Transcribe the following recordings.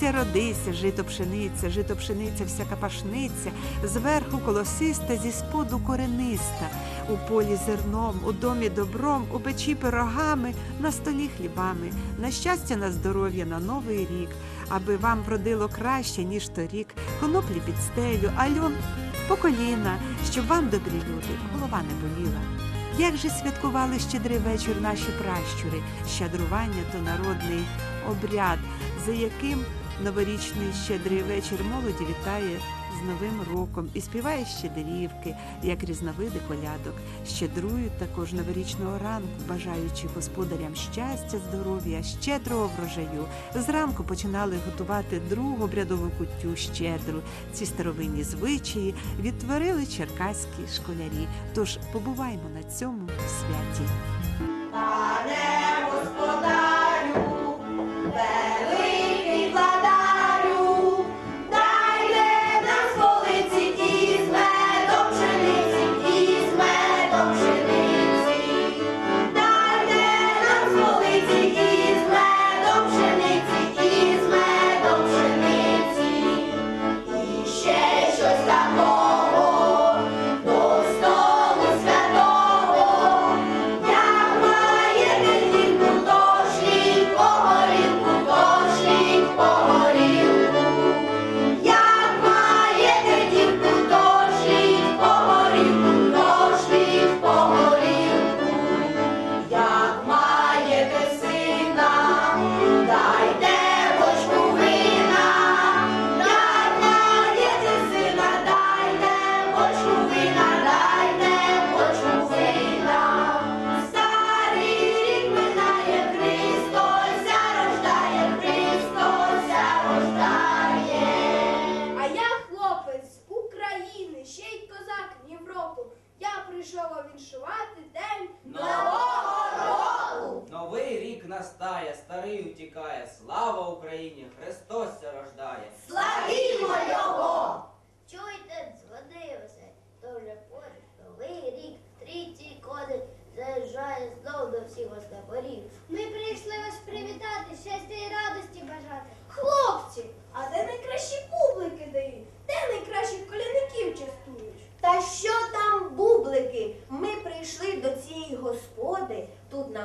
Сійся, родися, жито пшениця, жито пшениця, всяка пашниця, зверху колосиста, зі споду корениста, у полі зерном, у домі добром, у печі пирогами, на столі хлібами, на щастя, на здоров'я, на новий рік, аби вам вродило краще, ніж торік, коноплі під стелю, альон по коліна, щоб вам, добрі люди, голова не боліла. Як же святкували щедрий вечір наші пращури? Щедрування то народний обряд, за яким новорічний щедрий вечір молоді вітає з Новим роком і співає щедрівки, як різновиди колядок. Щедрують також новорічного ранку, бажаючи господарям щастя, здоров'я, щедрого врожаю. Зранку починали готувати другу обрядову куттю щедру. Ці старовинні звичаї відтворили черкаські школярі. Тож побуваймо на цьому святі.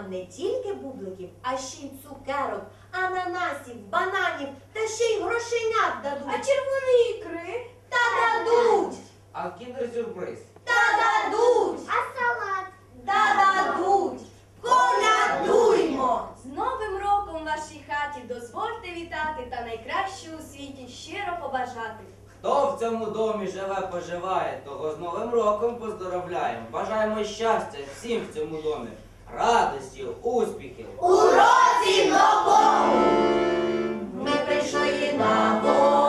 Нам не тільки бубликів, а ще й цукерок, ананасів, бананів та ще й грошенят дадуть. А червоні ікри? Та дадуть! А кіндер-сюрприз! Та дадуть! А салат? Та дадуть! Колядуймо! З Новим роком в вашій хаті дозвольте вітати та найкраще у світі щиро побажати. Хто в цьому домі живе, поживає, того з Новим роком поздоровляємо. Бажаємо щастя всім в цьому домі, радості, успіхів. У році новому ми прийшли на вогни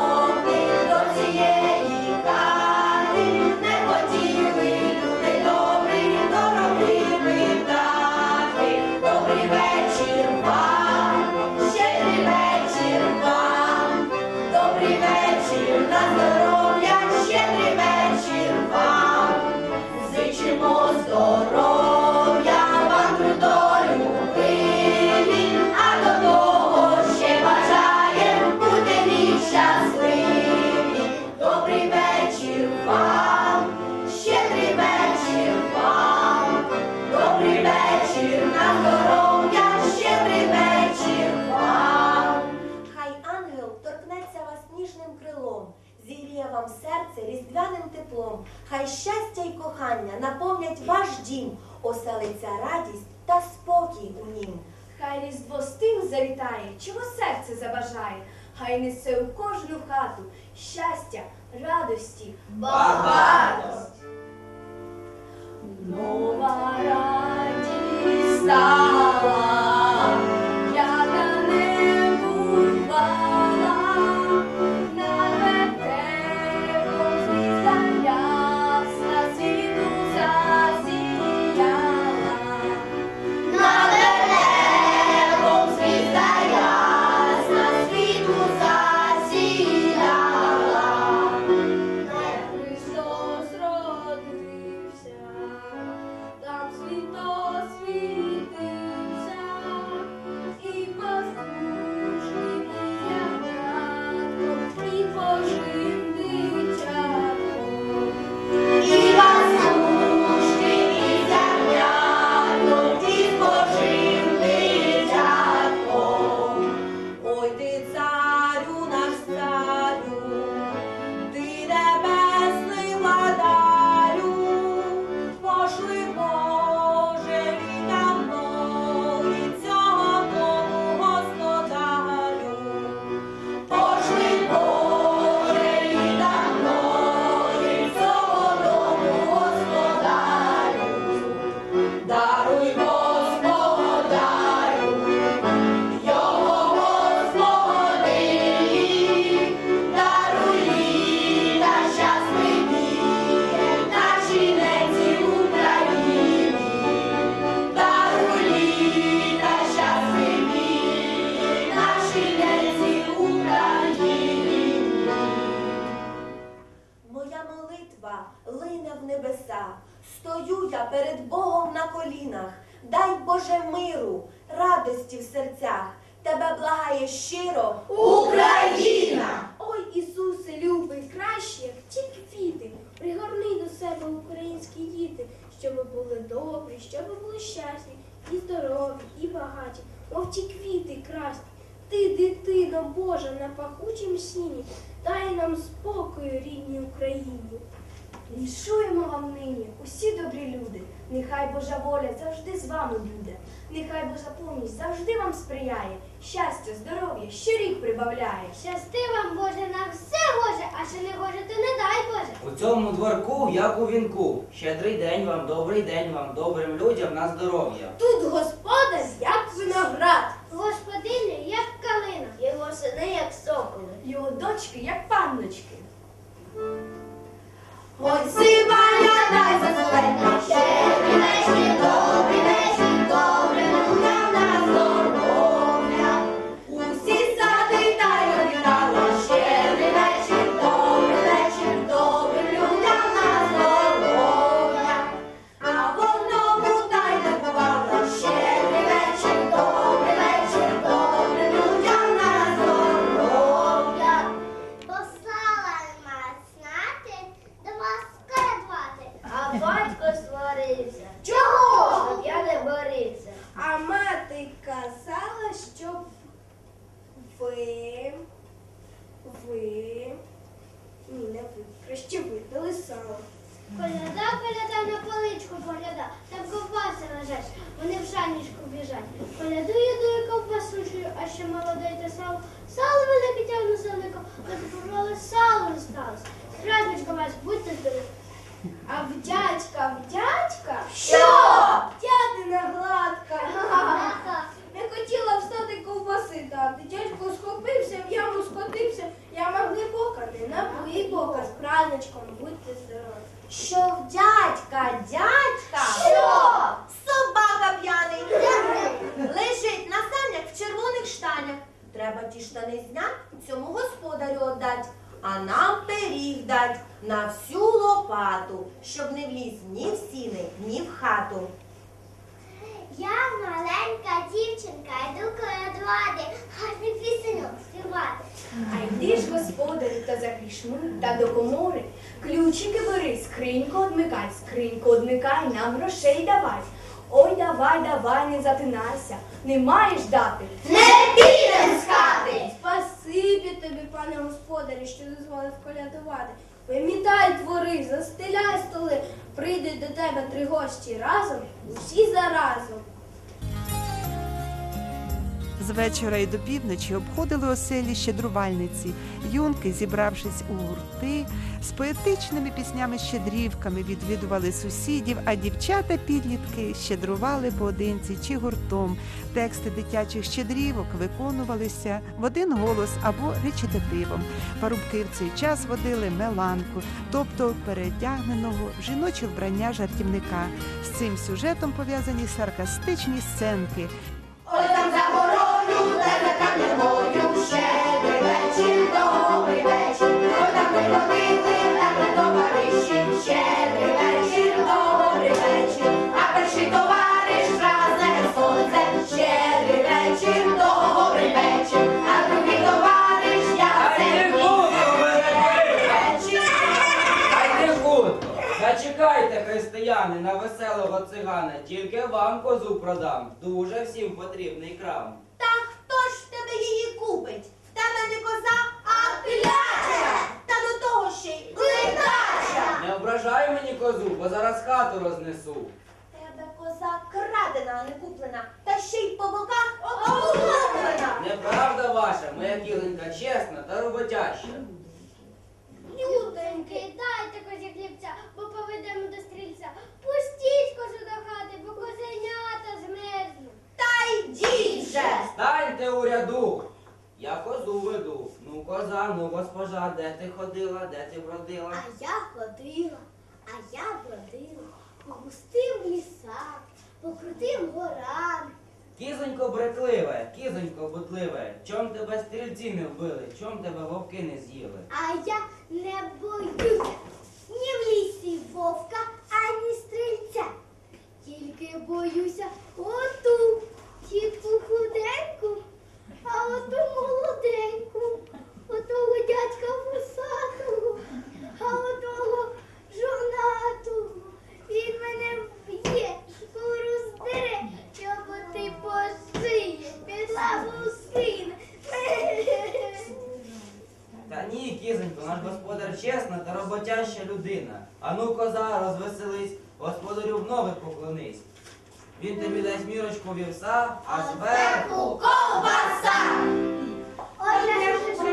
Різдво з тим завітає, чого серце забажає. Хай несе у кожну хату щастя, радості, багатості. Нова радість з вами буде. Нехай Божа помість завжди вам сприяє. Щастя, здоров'я щорік прибавляє. Щасти вам, Боже, на все Боже, а що не Боже, то не дай Боже. У цьому дворку, як у вінку. Щедрий день вам, добрий день вам, добрим людям на здоров'я. Тут господар, як виноград. Господині, як калина. Його сини, як соколи. Його дочки, як панночки. Ой, сивая, дай зазелена, щедрий вечір, праздничком, будьте здорові. Що в дядька, дядька? Що? Собака п'яний. Лежить на санях в червоних штанях. Треба ті штани зняти, цьому господарю отдать, а нам пиріг дать на всю лопату, щоб не вліз ні в сіни, ні в хату. Я маленька дівчинка, йду колядувати, гарний пісеньок співати. А йди ж, господарю, та за грішми та до комори. Ключики бери, скриньку одмикай, скриньку одмикай, нам грошей давай. Ой, давай, давай, не затинайся, не маєш дати. Не підем з хати! Спасибі тобі, пане господарю, що дозволив колядувати. Вимітай двори, застеляй столи, прийдуть до тебе три гості разом, усі заразом. З вечора і до півночі обходили оселі щедрувальниці, юнки, зібравшись у гурти, з поетичними піснями-щедрівками відвідували сусідів, а дівчата-підлітки щедрували поодинці чи гуртом. Тексти дитячих щедрівок виконувалися в один голос або речитативом. Парубки в цей час водили меланку, тобто передягненого в жіноче вбрання жартівника. З цим сюжетом пов'язані саркастичні сценки, Ой там Зачекайте, християни, на веселого цигана, тільки вам козу продам. Дуже всім потрібний крам. Та хто ж в тебе її купить? В тебе не коза, а кляча! Та до того ще й ледача! Не ображай мені козу, бо зараз хату рознесу. Тебе коза крадена, а не куплена, та ще й по боках облуплена. Неправда ваша, моя кіленька чесна та роботяща. Люденьки, дайте козі хлібця, бо поведемо до стрільця. Пустіть козу до хати, бо козенята змерзнуть. Та йдіть же! Станьте у ряду. Я козу веду. Ну, коза, ну госпожа, де ти ходила, де ти бродила? А я ходила, а я бродила по густим лісам, по крутим горам. Кізонько брекливе, кізонько будливе, чом тебе стрільці не вбили, чом тебе вовки не з'їли? А я не боюся ні в лісі вовка, ані стрільця. Тільки боюся оту тітку худеньку, а оту молоденьку, отого дядька вусатого, а отого жонатого. Він мене вб'є, шкуру здере, чоботи пошиє, під лаву скине. Та ні, кізонько, наш господар чесна та роботяща людина. Ану, коза, розвеселись, господарю вновь поклонись. Він тобі дасть мірочку вівса, а зверху. ковбаса! Ой, прошу,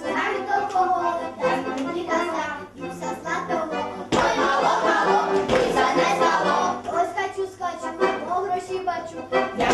знаю до кого, дай мені казав, і все златого. Ой, мало, мало, і занесало. Ось скачу, скачу, по гроші бачу. Як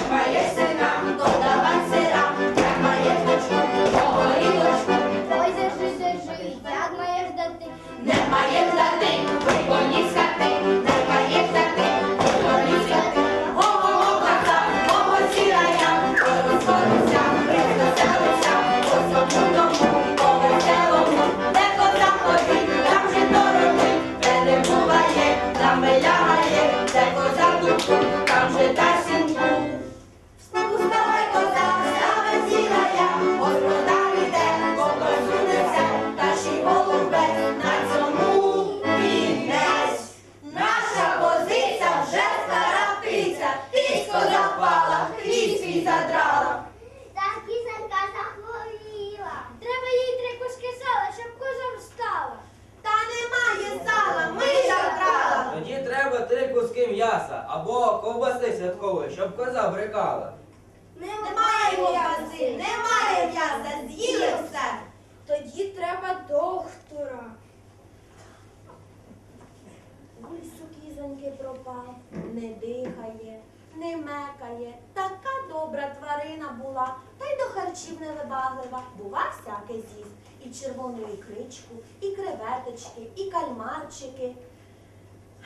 червону ікричку, і креветочки, і кальмарчики.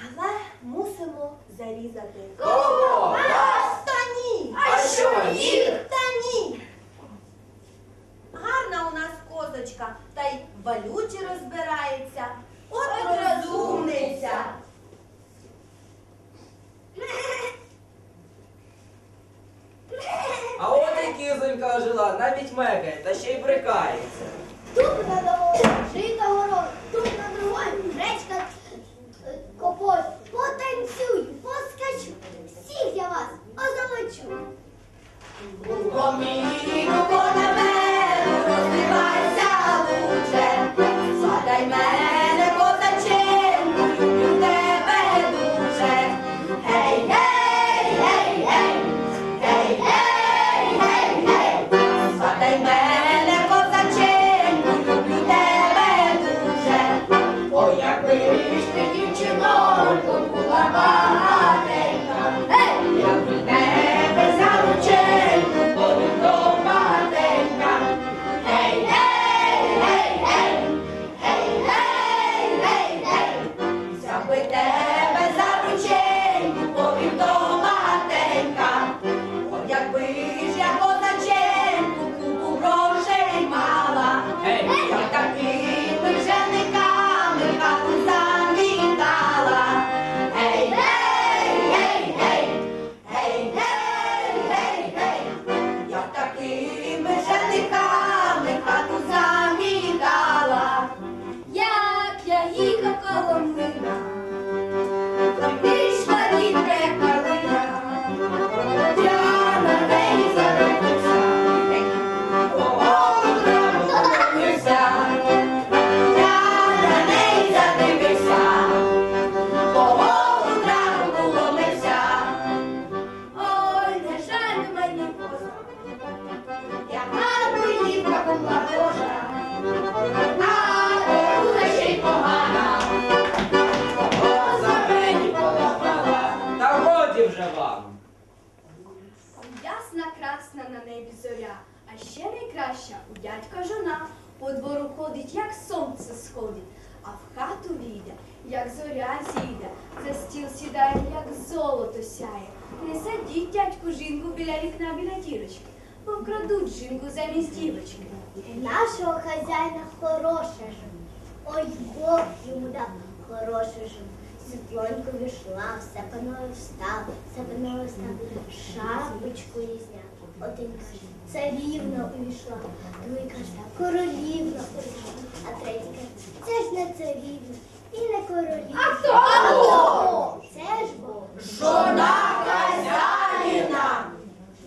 Але мусимо зарізати. Кого? Нас? Та ні! А що, їх? Та ні! Гарна у нас козочка, та й в валюті розбирається. От розумниця. А от і кізонька жила, навіть мекає, та ще й брикається. Тут на дорогу, жита город, тут на другой, речка копою, копой. Потанцюй, поскочу, всіх я вас озолочу. Дядька жона. По двору ходить, як сонце сходить, а в хату війде, як зоря зійде, за стіл сідає, як золото сяє. Не садіть дядьку жінку біля вікна біля дірочки, бо вкрадуть жінку замість дівочки. Нашого хазяїна хороша жена. Ой, Бог йому дав хорошу жену. Світлонько війшла, все по нове встав, все по встав, шапочку їй зняв, Один каже, царівна увійшла, другий каже, королівна прийшла, а третій каже, це ж не царівна і не королівна. А хто? А хто? Це ж бо.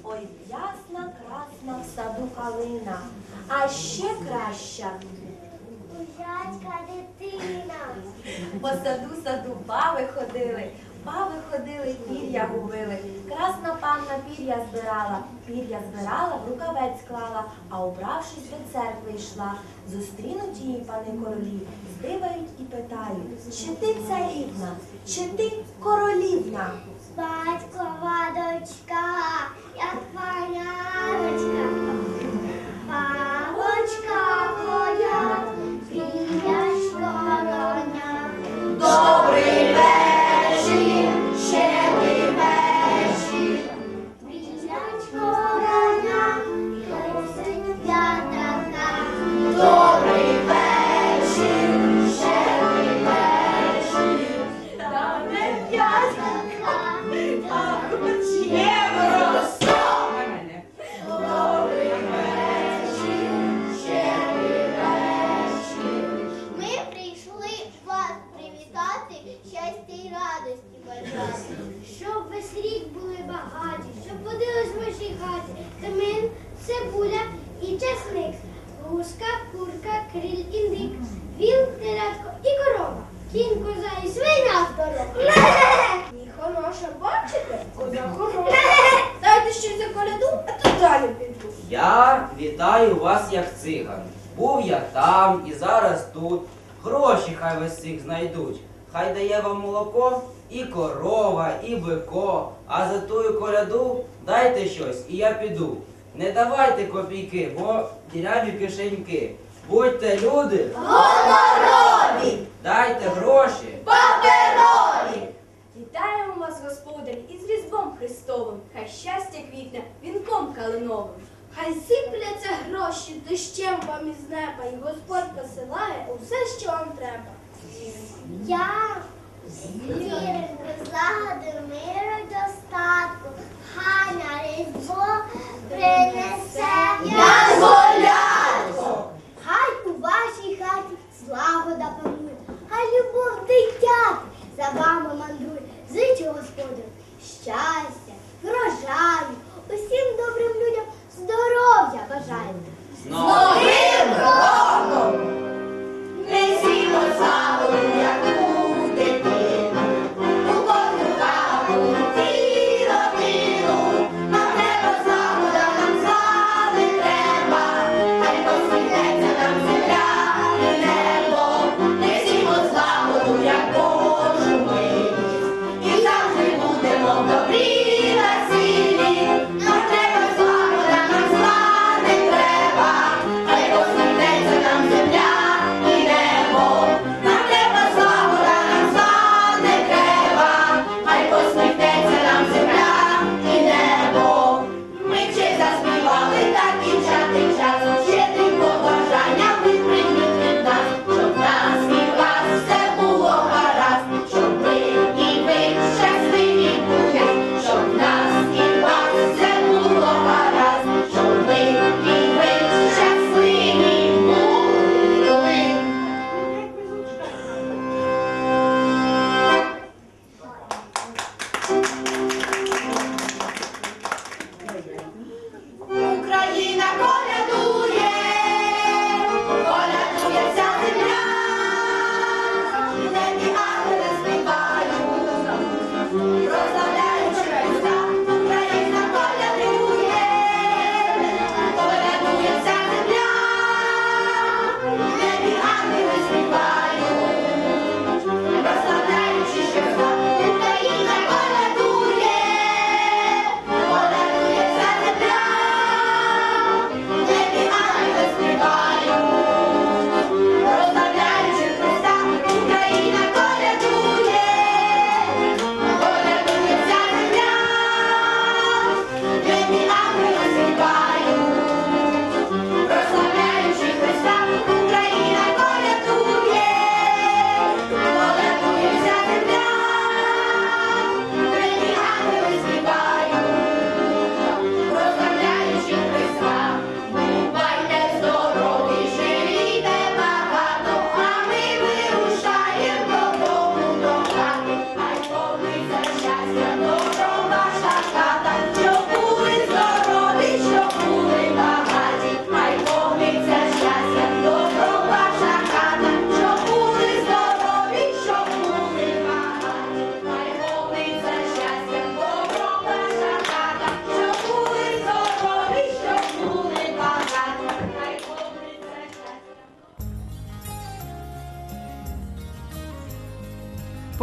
Ой, ясна, красна в саду калина, а ще краща. Кузячка дитина. По саду саду бави ходили, баби ходили, пір'я губили. Красна панна пір'я збирала, пір'я збирала, в рукавець клала, а убравшись до церкви йшла. Зустрінуть її пани королі, здивають і питають, чи ти царівна, чи ти королівна? Батькова дочка, як паняночка. Копійки, бо діряві кишеньки. Будьте люди, Гонорові, дайте гроші. паперові. Вітаємо вас, господарі, із Різдвом Христовим. Хай щастя квітне вінком калиновим. Хай сипляться гроші дощем вам із неба, і Господь посилає усе, що вам треба. Я віренько злагоди миру достатку, хай на різдво принесе Язволятко. Хай у вашій хаті злагода панує, хай любов дитят за вами мандрує. Зичу господарю щастя, врожаю, усім добрим людям здоров'я бажаю. З Новим роком!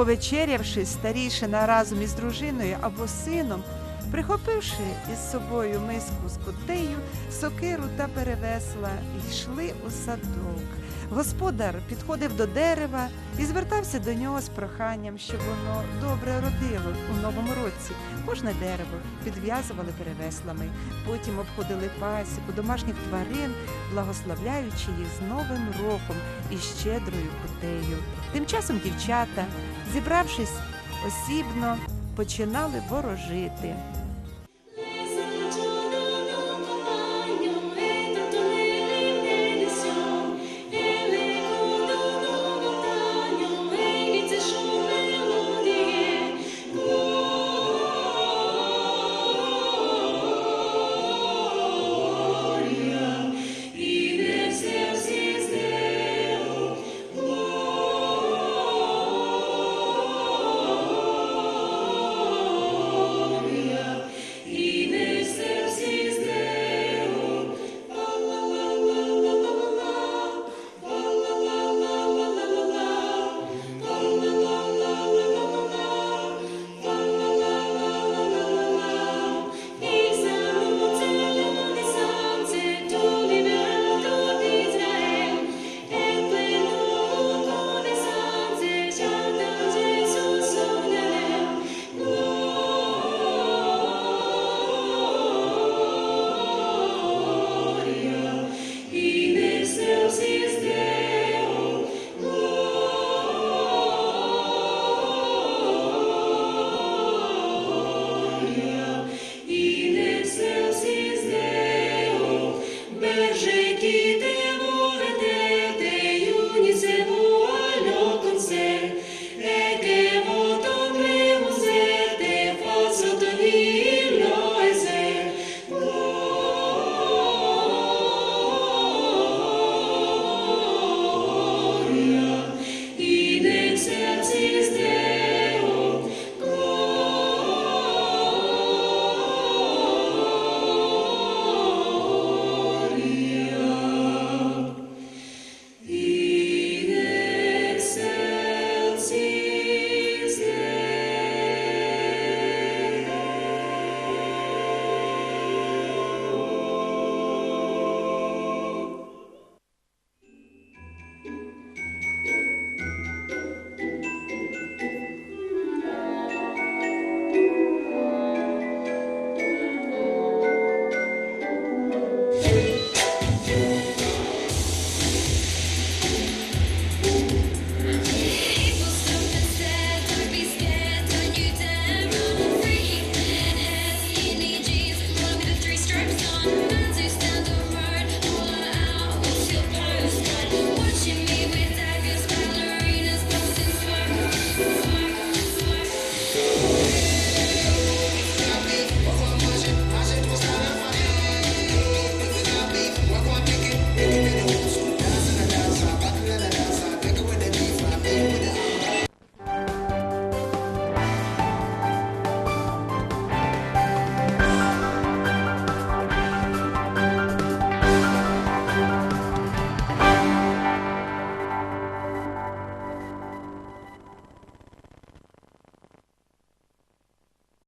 Повечерявши, старішина разом із дружиною або сином, прихопивши із собою миску з котею, сокиру та перевесла, йшли у садок. Господар підходив до дерева і звертався до нього з проханням, щоб воно добре родило у новому році. Кожне дерево підв'язували перевеслами, потім обходили пасіку домашніх тварин, благословляючи їх з Новим роком і щедрою кутею. Тим часом дівчата, зібравшись осібно, починали ворожити.